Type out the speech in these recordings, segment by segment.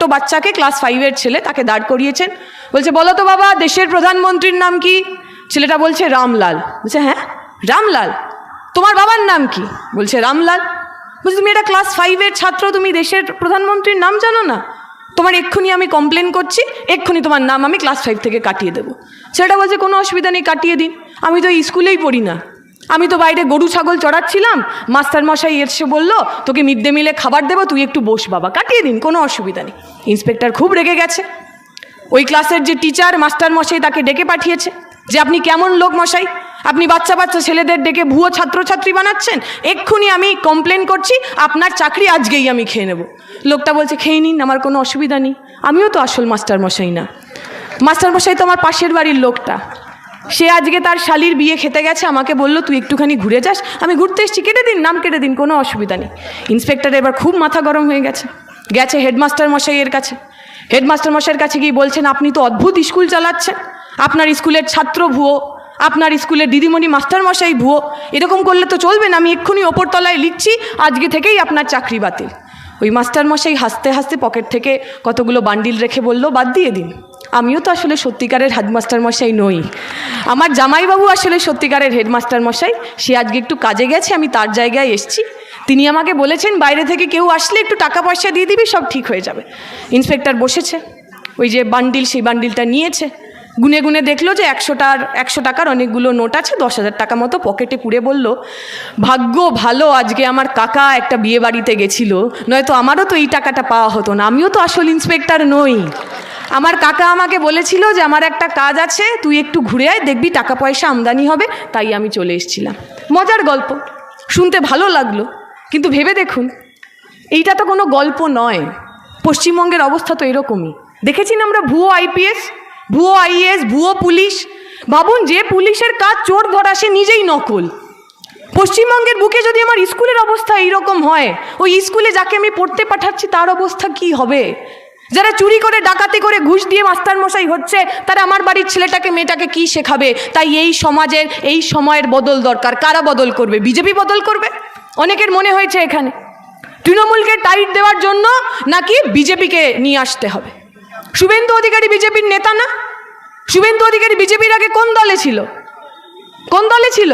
ছোট্ট বাচ্চাকে ক্লাস ফাইভের ছেলে তাকে দাঁড় করিয়েছেন। বলছে, বলো তো বাবা, দেশের প্রধানমন্ত্রীর নাম কি? ছেলেটা বলছে, রামলাল। বলছে হ্যাঁ রামলাল। তোমার বাবার নাম কি? বলছে, রামলাল। বলছে, তুমি এটা ক্লাস ফাইভের ছাত্র, তুমি দেশের প্রধানমন্ত্রীর নাম জানো না? তোমার এক্ষুনি আমি কমপ্লেন করছি, এক্ষুনি তোমার নাম আমি ক্লাস ফাইভ থেকে কাটিয়ে দেবো। ছেলেটা বলছে, কোনো অসুবিধা নেই, কাটিয়ে দিন। আমি তো স্কুলেই পড়ি না। আমি তো বাইরে গরু, ছাগল চড়াচ্ছিলাম। মাস্টার মশাই এসে বলল, তোকে মিড ডে মিলে খাবার দেবো, তুই একটু বস বাবা, কাটিয়ে দিন, কোনো অসুবিধা নেই। ইন্সপেক্টর খুব রেগে গেছে। ওই ক্লাসের যে টিচার মাস্টার মশাই তাকে ডেকে পাঠিয়েছে, যে আপনি কেমন লোক মশাই? আপনি বাচ্চা বাচ্চা ছেলেদের ডেকে ভুয়ো ছাত্রছাত্রী বানাচ্ছেন? এক্ষুনি আমি কমপ্লেন করছি, আপনার চাকরি আজকেই আমি খেয়ে নেব। লোকটা বলছে, খেয়ে নিন, আমার কোনো অসুবিধা নেই। আমিও তো আসল মাস্টার মশাই না। মাস্টার মশাই তো আমার পাশের বাড়ির লোকটা। সে আজকে তার শালির বিয়ে খেতে গেছে, আমাকে বলল, তুই একটুখানি ঘুরে যাস। আমি ঘুরতে এসেছি, কেটে দিন, নাম কেটে দিন, কোনো অসুবিধা নেই। ইন্সপেক্টর এবার খুব মাথা গরম হয়ে গেছে। গেছে হেডমাস্টার মশাইয়ের কাছে। হেডমাস্টার মশাইয়ের কাছে গিয়ে বলছেন, আপনি তো অদ্ভুত স্কুল চালাচ্ছেন। আপনার স্কুলের ছাত্র ভুয়ো, আপনার স্কুলের দিদিমণি মাস্টার মশাই ভুয়ো। এরকম করলে তো চলবে না, আমি এক্ষুনি ওপরতলায় লিখছি, আজকে থেকেই আপনার চাকরি বাতিল। ওই মাস্টার মশাই হাসতে হাসতে পকেট থেকে কতগুলো বান্ডিল রেখে বলল, বাদ দিয়ে দিন। আমিও তো আসলে সত্যিকারের হেডমাস্টার মশাই নই। আমার জামাইবাবু আসলে সত্যিকারের হেডমাস্টার মশাই সে আজকে একটু কাজে গেছে, আমি তার জায়গায় এসছি। তিনি আমাকে বলেছেন, বাইরে থেকে কেউ আসলে একটু টাকা পয়সা দিয়ে দিবি, সব ঠিক হয়ে যাবে। ইন্সপেক্টর বসেছে। ওই যে বান্ডিল, সেই বান্ডিলটা নিয়েছে। গুনে গুনে দেখল যে একশোটার একশো টাকার অনেকগুলো নোট আছে, দশ হাজার টাকা মতো পকেটে পুড়ে বলল, ভাগ্য ভালো, আজকে আমার কাকা একটা বিয়ে বাড়িতে গেছিল। নয়তো আমারও তো এই টাকাটা পাওয়া হতো না, আমিও তো আসল ইন্সপেক্টর নই। আমার কাকা আমাকে বলেছিল যে আমার একটা কাজ আছে, তুই একটু ঘুরে আয়, দেখবি টাকা পয়সা আমদানি হবে, তাই আমি চলে এসেছিলাম। মজার গল্প, শুনতে ভালো লাগল, কিন্তু ভেবে দেখুন, এইটা তো কোনো গল্প নয়। পশ্চিমবঙ্গের অবস্থা তো এরকমই। দেখেছি না আমরা ভুয়ো আইপিএস ভুয়ো আইএস ভুয়ো পুলিশ? ভাবুন, যে পুলিশের কাজ চোর ধরা, সে নিজেই নকল। পশ্চিমবঙ্গের বুকে যদি আমার স্কুলের অবস্থা এইরকম হয়, ওই স্কুলে যাকে আমি পড়তে পাঠাচ্ছি, তার অবস্থা কি হবে? যারা চুরি করে, ডাকাতি করে ঘুষ দিয়ে মাস্টার মশাই হচ্ছে, তারা আমার বাড়ির ছেলেটাকে, মেয়েটাকে কি শেখাবে? তাই এই সমাজের, এই সময়ের বদল দরকার। কারা বদল করবে? বিজেপি বদল করবে? অনেকের মনে হয়েছে এখানে। তৃণমূলকে টাইট দেওয়ার জন্য নাকি বিজেপিকে নিয়ে আসতে হবে? শুভেন্দু অধিকারী বিজেপির নেতা না? শুভেন্দু অধিকারী বিজেপির আগে কোন দলে ছিল? কোন দলে ছিল?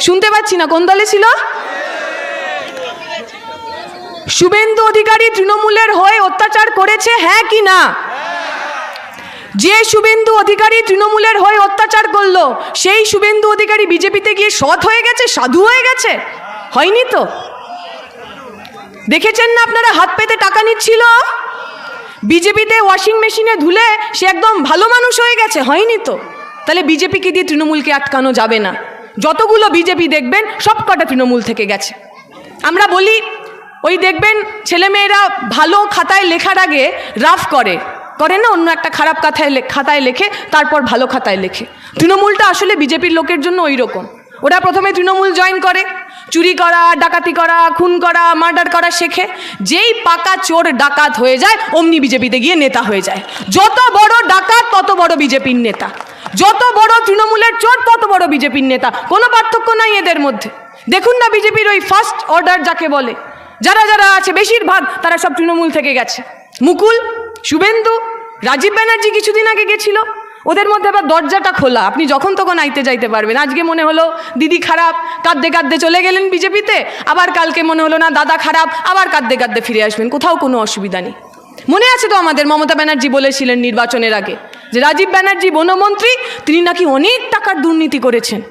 শুনতে পাচ্ছি না, কোন দলে ছিল? শুভেন্দু অধিকারী তৃণমূলের হয়ে অত্যাচার করেছে হ্যাঁ কি না? যে শুভেন্দু অধিকারী তৃণমূলের হয়ে অত্যাচার করল, সেই শুভেন্দু অধিকারী বিজেপিতে গিয়ে সৎ হয়ে গেছে, সাধু হয়ে গেছে? হয়নি তো? দেখেছেন না আপনারা, হাত পেতে টাকা নিচ্ছিল? বিজেপিতে ওয়াশিং মেশিনে ধুলে সে একদম ভালো মানুষ হয়ে গেছে, হয়নি তো? তাহলে বিজেপিকে দিয়ে তৃণমূলকে আটকানো যাবে না? যতগুলো বিজেপি দেখবেন সব কটা তৃণমূল থেকে গেছে। আমরা বলি ওই দেখবেন ছেলেমেয়েরা ভালো খাতায় লেখার আগে রাফ করে। করে না? অন্য একটা খারাপ লে- খাতায় লেখে, তারপর ভালো খাতায় লেখে। তৃণমূলটা আসলে বিজেপির লোকের জন্য ওই রকম। ওরা প্রথমে তৃণমূল জয়েন করে। চুরি করা, ডাকাতি করা, খুন করা, মার্ডার করা শেখে। যেই পাকা চোর ডাকাত হয়ে যায়, অমনি বিজেপিতে গিয়ে নেতা হয়ে যায়। যত বড় ডাকাত, তত বড় বিজেপির নেতা। যত বড় তৃণমূলের চোর, তত বড় বিজেপির নেতা। কোনো পার্থক্য নাই এদের মধ্যে। দেখুন না বিজেপির ওই ফার্স্ট অর্ডার যাকে বলে। যারা যারা আছে, বেশিরভাগ তারা সব তৃণমূল থেকে গেছে। মুকুল, শুভেন্দু, রাজীব ব্যানার্জি কিছুদিন আগে গেছিল। ওদের মধ্যে আবার দরজাটা খোলা। আপনি যখন তখন আইতে যাইতে পারবেন। আজকে মনে হলো দিদি খারাপ, কাঁদতে কাঁদতে চলে গেলেন বিজেপিতে। আবার কালকে মনে হলো, না, দাদা খারাপ আবার কাঁদতে কাঁদতে ফিরে আসবেন। কোথাও কোনো অসুবিধা নেই। মনে আছে তো আমাদের, মমতা ব্যানার্জি বলেছিলেন নির্বাচনের আগে, যে রাজীব ব্যানার্জি বনমন্ত্রী, তিনি নাকি অনেক টাকার দুর্নীতি করেছেন।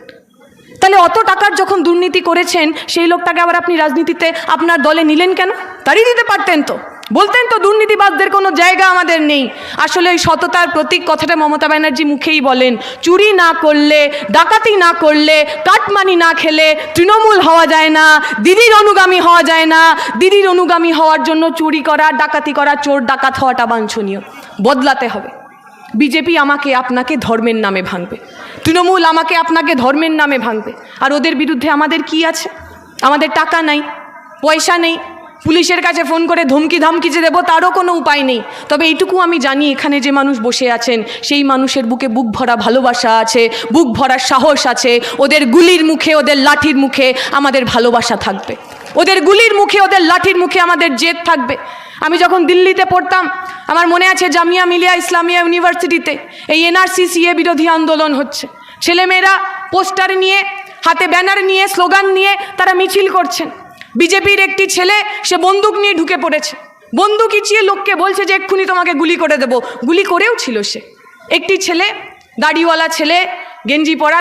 তাহলে অত টাকার যখন দুর্নীতি করেছেন, সেই লোকটাকে আবার আপনি রাজনীতিতে আপনার দলে নিলেন কেন? তারই দিতে পারতেন তো। বলতেন তো দুর্নীতিবাদদের কোনো জায়গা আমাদের নেই। আসলে ওই সততার প্রতীক কথাটা মমতা ব্যানার্জি মুখেই বলেন। চুরি না করলে, ডাকাতি না করলে, কাটমানি না খেলে তৃণমূল হওয়া যায় না, দিদির অনুগামী হওয়া যায় না। দিদির অনুগামী হওয়ার জন্য চুরি করা, ডাকাতি করা, চোর ডাকাত হওয়াটা বাঞ্ছনীয়। বদলাতে হবে। বিজেপি আমাকে আপনাকে ধর্মের নামে ভাঙবে। তৃণমূল আমাকে আপনাকে ধর্মের নামে ভাঙবে। আর ওদের বিরুদ্ধে আমাদের কি আছে? আমাদের টাকা নাই, পয়সা নেই। পুলিশের কাছে ফোন করে ধমকি ধামকি যে দেবো, তারও কোনো উপায় নেই। তবে এইটুকু আমি জানি, এখানে যে মানুষ বসে আছেন, সেই মানুষের বুকে বুক ভরা ভালোবাসা আছে, বুক ভরা সাহস আছে। ওদের গুলির মুখে, ওদের লাঠির মুখে আমাদের ভালোবাসা থাকবে। ওদের গুলির মুখে, ওদের লাঠির মুখে আমাদের জেদ থাকবে। আমি যখন দিল্লিতে পড়তাম, আমার মনে আছে জামিয়া মিলিয়া ইসলামিয়া ইউনিভার্সিটিতে এই এনআরসি সিএ বিরোধী আন্দোলন হচ্ছে। ছেলেমেয়েরা পোস্টার নিয়ে, হাতে ব্যানার নিয়ে, স্লোগান নিয়ে তারা মিছিল করছেন। বিজেপির একটি ছেলে, সে বন্দুক নিয়ে ঢুকে পড়েছে। বন্দুক ইচিয়ে লোককে বলছে যে, এক্ষুনি তোমাকে গুলি করে দেব। গুলি করেও ছিল সে। একটি ছেলে দাড়িওয়ালা ছেলে, গেঞ্জি পরা